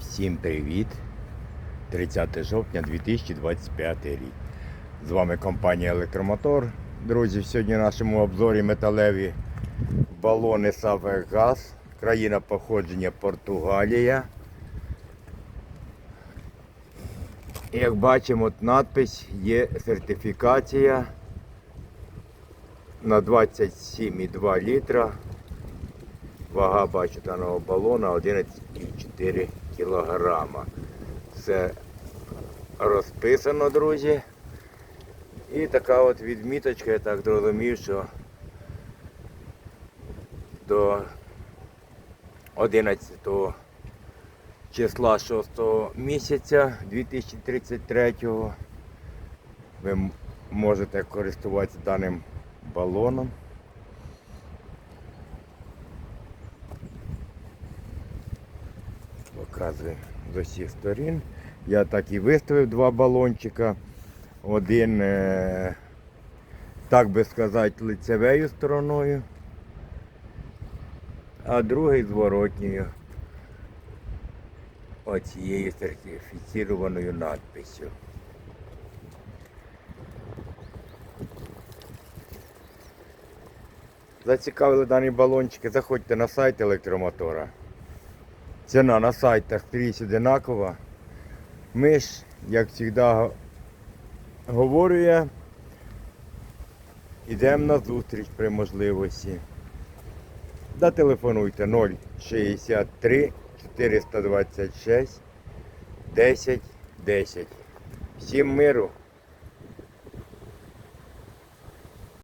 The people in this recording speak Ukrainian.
Всім привіт! 30 жовтня 2025 рік. З вами компанія Електромотор. Друзі, сьогодні в нашому обзорі металеві балони Саве Газ. Країна походження Португалія. Як бачимо, надпись є сертифікація на 27,2 літра. Вага бачу даного балона 11,4 кілограма. Це розписано, друзі. І така от відміточка, я так зрозумів, що до 11 числа 6 місяця 2033 ви можете користуватися даним балоном. Показую з усіх сторін. Я так і виставив два балончика. Один, е, так би сказати, лицевою стороною, а другий зворотньою. Оцією сертифіцірованою надписю. Зацікавили дані балончики, заходьте на сайт електромотора. Ціна на сайтах скрізь одинакова. Ми ж, як завжди говорю я, йдемо на зустріч при можливості. Зателефонуйте 063 426 10 10. Всім миру!